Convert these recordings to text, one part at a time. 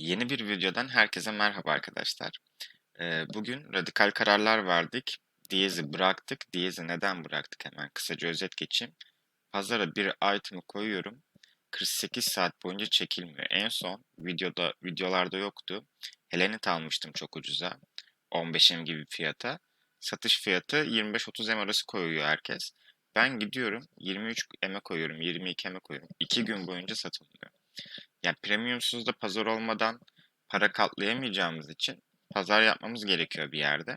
Yeni bir videodan herkese merhaba arkadaşlar. Bugün radikal kararlar verdik. Diyezi bıraktık. Diyezi neden bıraktık? Hemen kısaca özet geçeyim. Pazara bir item'ı koyuyorum. 48 saat boyunca çekilmiyor. En son videoda videolarda yoktu. Helenit almıştım çok ucuza. 15M gibi fiyata. Satış fiyatı 25-30M arası koyuyor herkes. Ben gidiyorum 23M'e koyuyorum, 22M'e koyuyorum. 2 gün boyunca satılmıyor. Yani premiumsuz da pazar olmadan para katlayamayacağımız için pazar yapmamız gerekiyor bir yerde.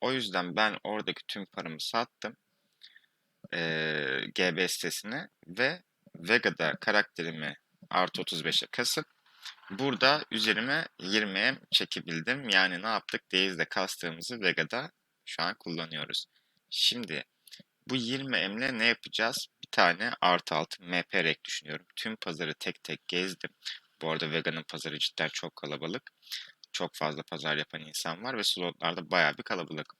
O yüzden ben oradaki tüm paramı sattım ee, GB sitesine ve Vega'da karakterimi artı 35'e kasıp burada üzerime 20'ye çekebildim. Yani ne yaptık? Daze'de kastığımızı Vega'da şu an kullanıyoruz. Şimdi bu 20 emle ne yapacağız? Tane artı altı MP rek düşünüyorum. Tüm pazarı tek tek gezdim. Bu arada veganın pazarı cidden çok kalabalık. Çok fazla pazar yapan insan var ve slotlarda baya bir kalabalık.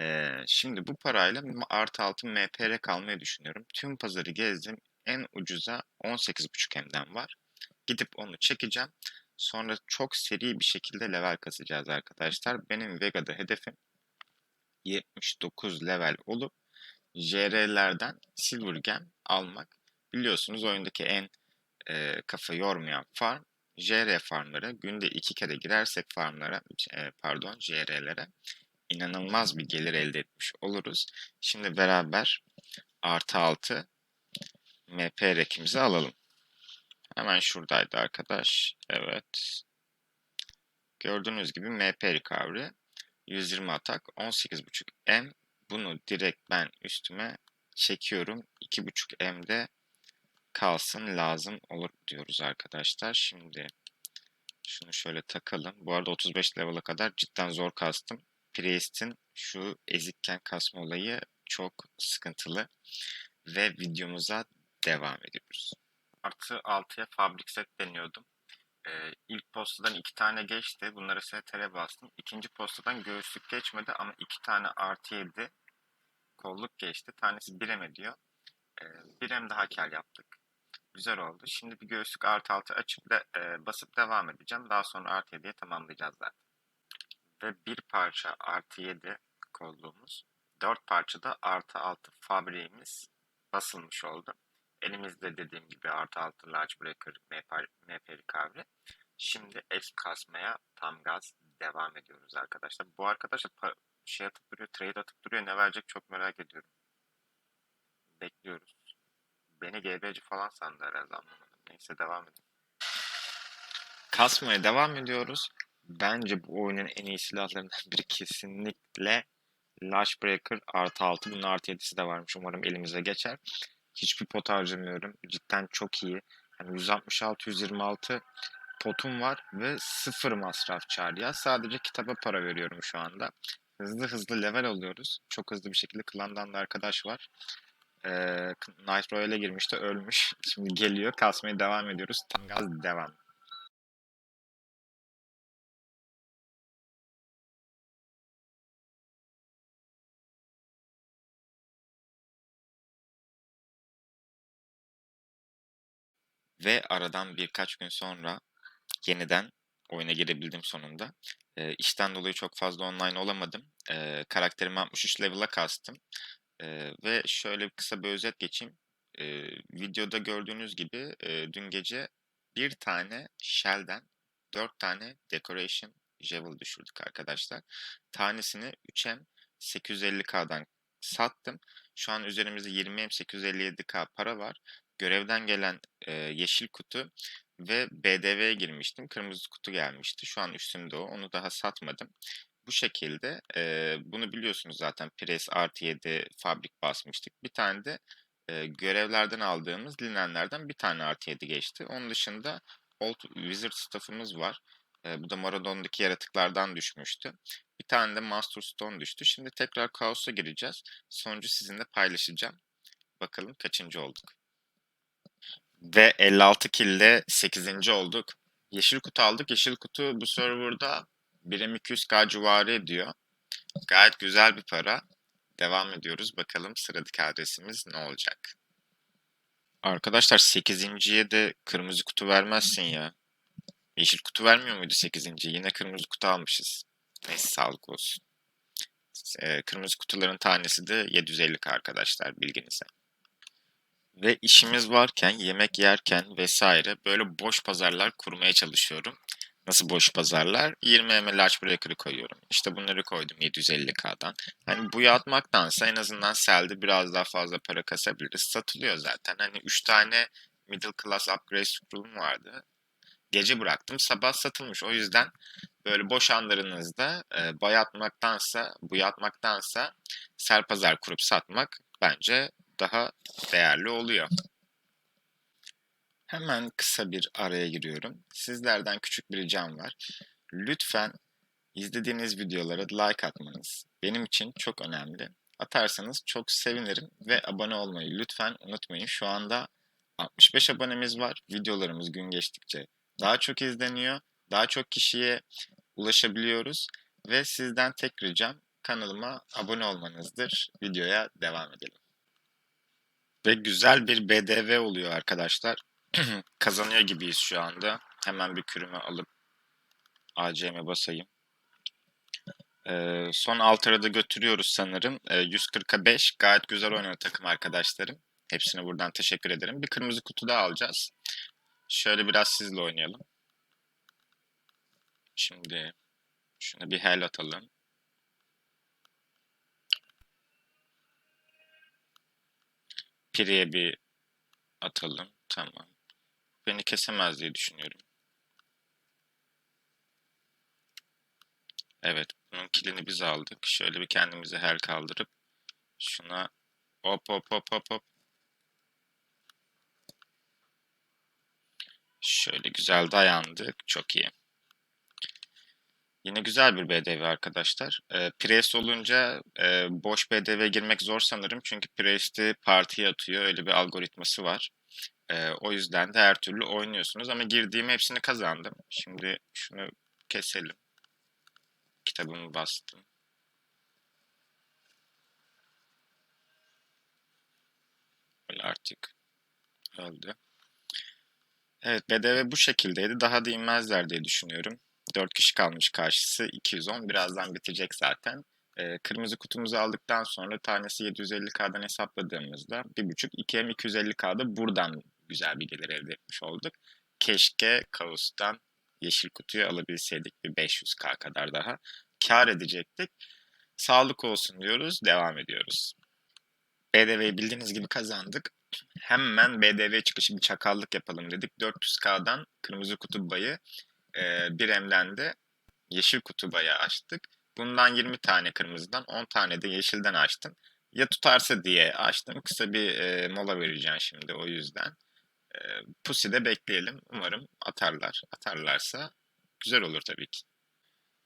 Ee, şimdi bu parayla artı altı MP rek almayı düşünüyorum. Tüm pazarı gezdim. En ucuza 18.5 M'den var. Gidip onu çekeceğim. Sonra çok seri bir şekilde level kasacağız arkadaşlar. Benim Vega'da hedefim 79 level olup JR'lerden Silver Gem almak. Biliyorsunuz oyundaki en e, kafa yormayan farm JR farmları. Günde iki kere girersek farmlara, e, pardon JR'lere inanılmaz bir gelir elde etmiş oluruz. Şimdi beraber artı altı MP rekimizi alalım. Hemen şuradaydı arkadaş. Evet. Gördüğünüz gibi MP recovery 120 atak 18.5 M bunu direkt ben üstüme çekiyorum. 2.5 M'de kalsın lazım olur diyoruz arkadaşlar. Şimdi şunu şöyle takalım. Bu arada 35 level'a kadar cidden zor kastım. Priest'in şu ezikken kasma olayı çok sıkıntılı. Ve videomuza devam ediyoruz. Artı 6'ya fabrik set deniyordum. Ee, ilk postadan iki tane geçti. Bunları STR bastım. İkinci postadan göğüslük geçmedi ama iki tane artı 7 kolluk geçti. Tanesi 1 M diyor. E, 1 M daha kar yaptık. Güzel oldu. Şimdi bir göğüslük artı altı açıp da e, basıp devam edeceğim. Daha sonra artı 7'ye tamamlayacağız zaten. Ve bir parça artı 7 kolluğumuz. Dört parça da artı altı fabriğimiz basılmış oldu. Elimizde dediğim gibi artı altı large breaker MP recovery. Şimdi el kasmaya tam gaz devam ediyoruz arkadaşlar. Bu arkadaşlar şey atıp duruyor, trade atıp duruyor. Ne verecek çok merak ediyorum. Bekliyoruz. Beni GBC falan sandı herhalde anlamadım. Neyse devam edelim. Kasmaya devam ediyoruz. Bence bu oyunun en iyi silahlarından biri kesinlikle Lash Breaker artı 6. Bunun artı 7'si de varmış. Umarım elimize geçer. Hiçbir pot harcamıyorum. Cidden çok iyi. Yani 166-126 potum var ve sıfır masraf çağır ya. Sadece kitaba para veriyorum şu anda. Hızlı hızlı level alıyoruz. Çok hızlı bir şekilde klandan da arkadaş var. Ee, Night Royale'e girmişti ölmüş. Şimdi geliyor. Kasmaya devam ediyoruz. Tam gaz devam. Ve aradan birkaç gün sonra yeniden oyuna girebildim sonunda. E, işten dolayı çok fazla online olamadım. E, karakterimi 63 level'a kastım. E, ve şöyle kısa bir özet geçeyim. E, videoda gördüğünüz gibi e, dün gece bir tane Shell'den 4 tane Decoration Jewel düşürdük arkadaşlar. Tanesini 3M 850K'dan sattım. Şu an üzerimizde 20M 857K para var. Görevden gelen e, yeşil kutu ve BDV'ye girmiştim. Kırmızı kutu gelmişti. Şu an üstümde o. Onu daha satmadım. Bu şekilde e, bunu biliyorsunuz zaten Pres artı 7 fabrik basmıştık. Bir tane de e, görevlerden aldığımız linenlerden bir tane artı 7 geçti. Onun dışında Old Wizard staff'ımız var. E, bu da Maradon'daki yaratıklardan düşmüştü. Tane de Master Stone düştü. Şimdi tekrar Kaos'a gireceğiz. Sonucu sizinle paylaşacağım. Bakalım kaçıncı olduk. Ve 56 kilde 8. olduk. Yeşil kutu aldık. Yeşil kutu bu serverda 1'e 200k civarı ediyor. Gayet güzel bir para. Devam ediyoruz. Bakalım sıradaki adresimiz ne olacak? Arkadaşlar 8.ye de kırmızı kutu vermezsin ya. Yeşil kutu vermiyor muydu 8. Yine kırmızı kutu almışız. Neyse sağlık olsun. Ee, kırmızı kutuların tanesi de 750k arkadaşlar bilginize. Ve işimiz varken, yemek yerken vesaire böyle boş pazarlar kurmaya çalışıyorum. Nasıl boş pazarlar? 20 ml large breaker'ı koyuyorum. İşte bunları koydum 750k'dan. Hani bu atmaktansa en azından selde biraz daha fazla para kasabiliriz. Satılıyor zaten. Hani 3 tane middle class upgrade scroll'um vardı. Gece bıraktım. Sabah satılmış. O yüzden böyle boş anlarınızda e, bayatmaktansa, buyatmaktansa sel pazar kurup satmak bence daha değerli oluyor. Hemen kısa bir araya giriyorum. Sizlerden küçük bir ricam var. Lütfen izlediğiniz videolara like atmanız benim için çok önemli. Atarsanız çok sevinirim ve abone olmayı lütfen unutmayın. Şu anda 65 abonemiz var. Videolarımız gün geçtikçe daha çok izleniyor. Daha çok kişiye ulaşabiliyoruz. Ve sizden tek ricam kanalıma abone olmanızdır. Videoya devam edelim. Ve güzel bir BDV oluyor arkadaşlar. Kazanıyor gibiyiz şu anda. Hemen bir kürümü alıp ACM'e basayım. Ee, son altara da götürüyoruz sanırım. Ee, 140'a 5 gayet güzel oynadı takım arkadaşlarım. Hepsine buradan teşekkür ederim. Bir kırmızı kutu daha alacağız. Şöyle biraz sizle oynayalım. Şimdi şuna bir hel atalım. Piri'ye bir atalım. Tamam. Beni kesemez diye düşünüyorum. Evet. Bunun kilini biz aldık. Şöyle bir kendimize hel kaldırıp şuna hop hop hop hop hop. Şöyle güzel dayandık. Çok iyi. Yine güzel bir BDV arkadaşlar. E, Priest olunca e, boş BDV girmek zor sanırım. Çünkü Priest'i partiye atıyor. Öyle bir algoritması var. E, o yüzden de her türlü oynuyorsunuz. Ama girdiğim hepsini kazandım. Şimdi şunu keselim. Kitabımı bastım. Böyle artık öldü. Evet BDV bu şekildeydi. Daha da inmezler diye düşünüyorum. 4 kişi kalmış karşısı 210. Birazdan bitecek zaten. Ee, kırmızı kutumuzu aldıktan sonra tanesi 750K'dan hesapladığımızda 1.5-2M 250K'da buradan güzel bir gelir elde etmiş olduk. Keşke Kaos'tan yeşil kutuyu alabilseydik bir 500K kadar daha. Kar edecektik. Sağlık olsun diyoruz. Devam ediyoruz. BDV'yi bildiğiniz gibi kazandık. Hemen BDV çıkışı bir çakallık yapalım dedik. 400K'dan kırmızı kutu bayı e, bir emden de yeşil kutu bayağı açtık. Bundan 20 tane kırmızıdan 10 tane de yeşilden açtım. Ya tutarsa diye açtım. Kısa bir e, mola vereceğim şimdi o yüzden. E, Pusi'de bekleyelim. Umarım atarlar. Atarlarsa güzel olur tabii ki.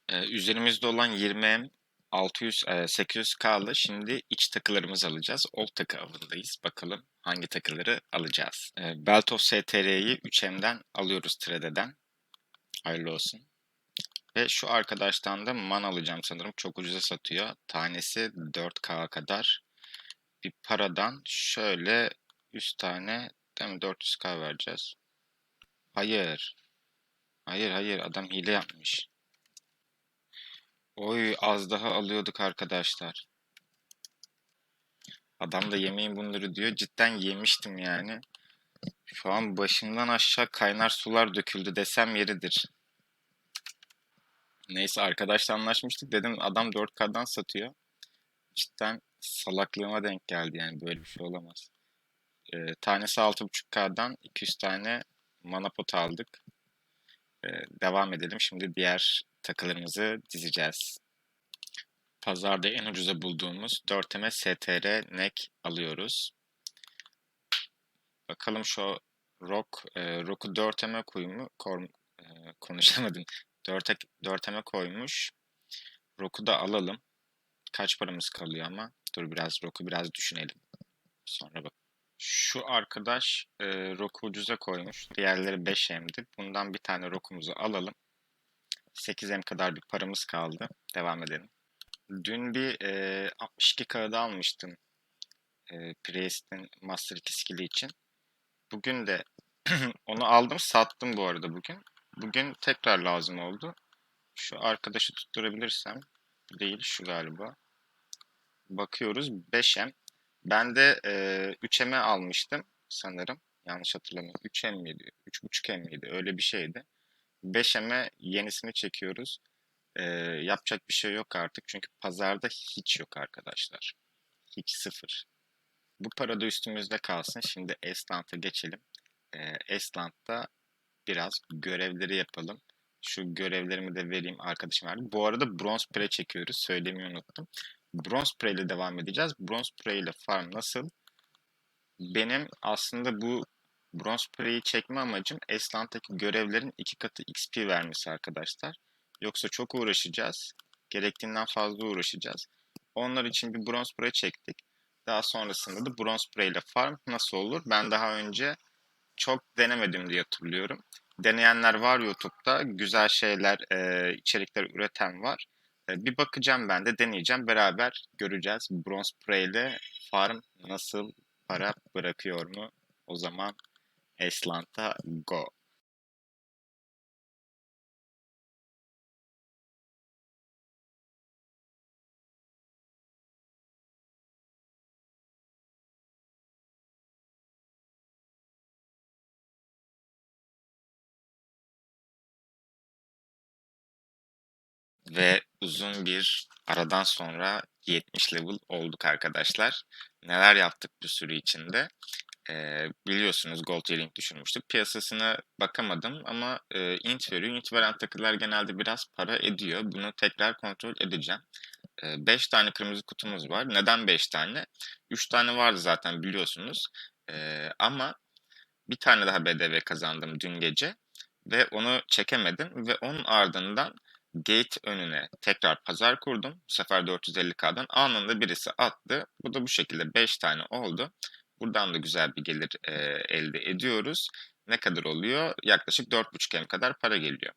E, üzerimizde olan 20M 600 e, 800K'lı şimdi iç takılarımızı alacağız. Old takı avındayız. Bakalım hangi takıları alacağız. E, Belt of STR'yi 3M'den alıyoruz Trade'den. Hayırlı olsun. Ve şu arkadaştan da man alacağım sanırım. Çok ucuza satıyor. Tanesi 4K kadar. Bir paradan şöyle 100 tane değil mi 400K vereceğiz. Hayır. Hayır hayır adam hile yapmış. Oy az daha alıyorduk arkadaşlar. Adam da yemeyin bunları diyor. Cidden yemiştim yani. Şu an başımdan aşağı kaynar sular döküldü desem yeridir. Neyse arkadaşla anlaşmıştık dedim adam 4K'dan satıyor. Cidden salaklığıma denk geldi yani böyle bir şey olamaz. Ee, tanesi 6.5K'dan 200 tane mana pot aldık. Ee, devam edelim. Şimdi diğer takılarımızı dizeceğiz. Pazarda en ucuza bulduğumuz 4M STR neck alıyoruz. Bakalım şu rock, e, rock'u 4M'e koyumu, kor, e, konuşamadım. 4'e 4M'e koymuş. Rock'u da alalım. Kaç paramız kalıyor ama? Dur biraz Rock'u biraz düşünelim. Sonra bak. Şu arkadaş e, Rock'u ucuza koymuş. Diğerleri 5M'di. Bundan bir tane Rock'umuzu alalım. 8M kadar bir paramız kaldı. Devam edelim. Dün bir e, 62 kağıdı almıştım. E, Priest'in Master 2 skill'i için. Bugün de onu aldım sattım bu arada bugün. bugün tekrar lazım oldu. Şu arkadaşı tutturabilirsem değil şu galiba. Bakıyoruz 5M. Ben de e, 3M'e almıştım sanırım. Yanlış hatırlamıyorum. 3M miydi? 3.5M miydi? Öyle bir şeydi. 5M'e yenisini çekiyoruz. E, yapacak bir şey yok artık. Çünkü pazarda hiç yok arkadaşlar. Hiç sıfır. Bu para da üstümüzde kalsın. Şimdi Esland'a geçelim. E, Esland'da biraz görevleri yapalım. Şu görevlerimi de vereyim arkadaşım verdi. Bu arada bronz pre çekiyoruz. Söylemeyi unuttum. Bronz pre ile devam edeceğiz. Bronz pre ile farm nasıl? Benim aslında bu bronz pre'yi çekme amacım Esland'daki görevlerin iki katı XP vermesi arkadaşlar. Yoksa çok uğraşacağız. Gerektiğinden fazla uğraşacağız. Onlar için bir bronz pre çektik. Daha sonrasında da bronz pre ile farm nasıl olur? Ben daha önce çok denemedim diye hatırlıyorum. Deneyenler var YouTube'da. Güzel şeyler, e, içerikler üreten var. E, bir bakacağım ben de deneyeceğim. Beraber göreceğiz. Bronze Prey ile farm nasıl para bırakıyor mu? O zaman Eslant'a go. Ve uzun bir aradan sonra 70 level olduk arkadaşlar. Neler yaptık bu sürü içinde? Ee, biliyorsunuz Gold Earring düşürmüştük. Piyasasına bakamadım ama e, int veriyor. Int veren takılar genelde biraz para ediyor. Bunu tekrar kontrol edeceğim. 5 e, tane kırmızı kutumuz var. Neden 5 tane? 3 tane vardı zaten biliyorsunuz. E, ama bir tane daha BDV kazandım dün gece ve onu çekemedim ve onun ardından gate önüne tekrar pazar kurdum. Bu sefer 450K'dan anında birisi attı. Bu da bu şekilde 5 tane oldu. Buradan da güzel bir gelir e, elde ediyoruz. Ne kadar oluyor? Yaklaşık 4.5M kadar para geliyor.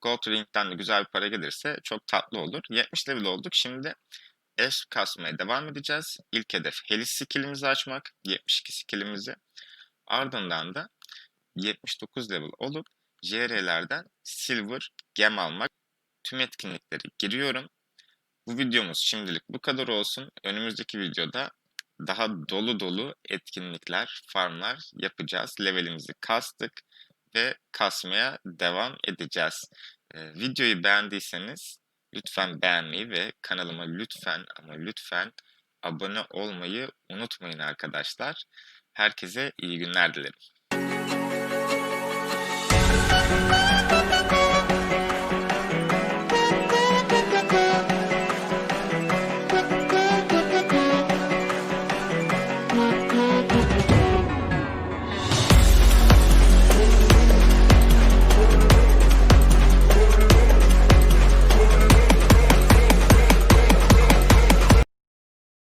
Gold Ring'den de güzel bir para gelirse çok tatlı olur. 70 level olduk. Şimdi S kasmaya devam edeceğiz. İlk hedef Helis skillimizi açmak. 72 skillimizi. Ardından da 79 level olup JR'lerden Silver Gem almak tüm etkinlikleri giriyorum. Bu videomuz şimdilik bu kadar olsun. Önümüzdeki videoda daha dolu dolu etkinlikler, farmlar yapacağız. Levelimizi kastık ve kasmaya devam edeceğiz. Ee, videoyu beğendiyseniz lütfen beğenmeyi ve kanalıma lütfen ama lütfen abone olmayı unutmayın arkadaşlar. Herkese iyi günler dilerim.